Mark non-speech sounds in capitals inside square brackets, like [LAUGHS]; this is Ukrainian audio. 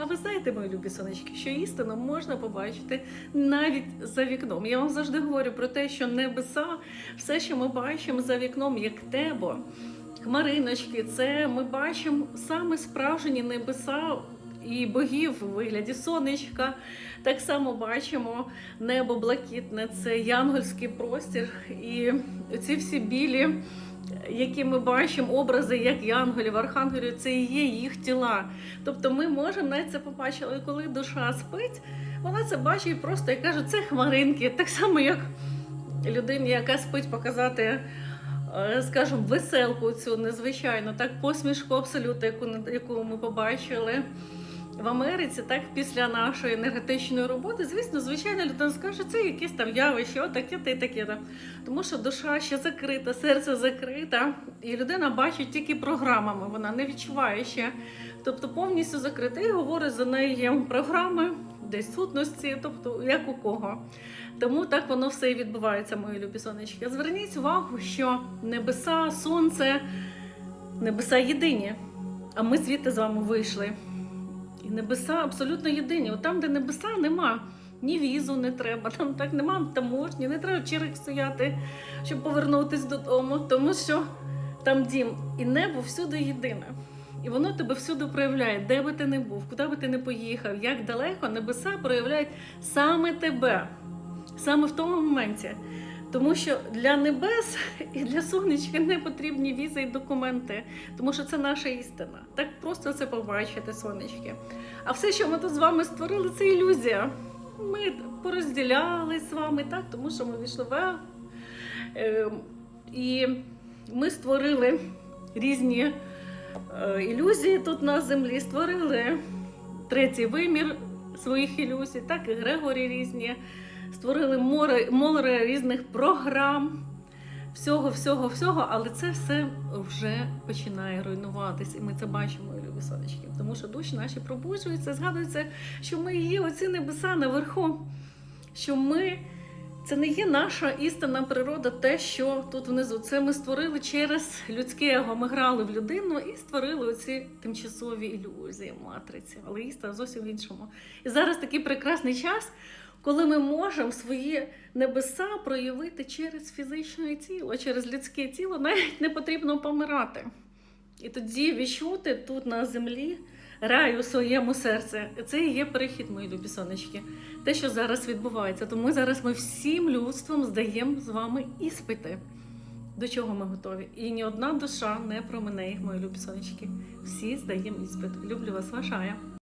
А ви знаєте, мої любі сонечки, що істину можна побачити навіть за вікном. Я вам завжди говорю про те, що небеса, все, що ми бачимо за вікном, як небо, хмариночки, це ми бачимо саме справжні небеса. І богів у вигляді сонечка. Так само бачимо небо блакитне, це янгольський простір. І ці всі білі, які ми бачимо, образи як янголів, архангелів, це і є їх тіла. Тобто ми можемо навіть це побачити, коли душа спить, вона це бачить просто і каже, це хмаринки. Так само, як людині, яка спить, показати. е, Скажімо, веселку цю незвичайно, так посмішку абсолютно, яку, яку ми побачили в Америці, так після нашої енергетичної роботи, звісно, звичайно, людина скаже, це якесь там явище, отаке та й таке. Тому що душа ще закрита, серце закрита, і людина бачить тільки програмами, вона не відчуває ще. Тобто повністю закрита і говорить за неї програми, десь сутності, тобто як у кого. Тому так воно все і відбувається, мої любі сонечки. Зверніть увагу, що небеса, сонце, небеса єдині, а ми звідти з вами вийшли. І небеса абсолютно єдині. От там, де небеса, нема. Ні візу не треба, там так нема таможні, не треба в черг стояти, щоб повернутися додому, тому що там дім і небо всюди єдине. І воно тебе всюди проявляє, де би ти не був, куди би ти не поїхав, як далеко небеса проявляють саме тебе, саме в тому моменті. Тому що для небес [LAUGHS] і для сонечка не потрібні візи і документи, тому що це наша істина. Так просто це побачити, сонечки. А все, що ми тут з вами створили, це ілюзія. Ми порозділялись з вами, так, тому що ми війшли в. Е, І ми створили різні е, ілюзії тут на землі, створили третій вимір своїх ілюзій, так і Грегорі різні створили море, море різних програм, всього, всього, всього, але це все вже починає руйнуватись, і ми це бачимо, любі сонечки. Тому що душі наші пробуджуються, згадується, що ми є оці небеса наверху, що ми. Це не є наша істинна природа, те, що тут внизу. Це ми створили через людське его. Ми грали в людину і створили оці тимчасові ілюзії матриці. Але істина зовсім в іншому. І зараз такий прекрасний час, коли ми можемо свої небеса проявити через фізичне тіло, через людське тіло, навіть не потрібно помирати. І тоді відчути тут на землі рай у своєму серці. Це і є перехід, мої любі сонечки. Те, що зараз відбувається. Тому зараз ми всім людством здаємо з вами іспити. До чого ми готові? І ні одна душа не промине їх, мої любі сонечки. Всі здаємо іспит. Люблю вас, ваша Ая.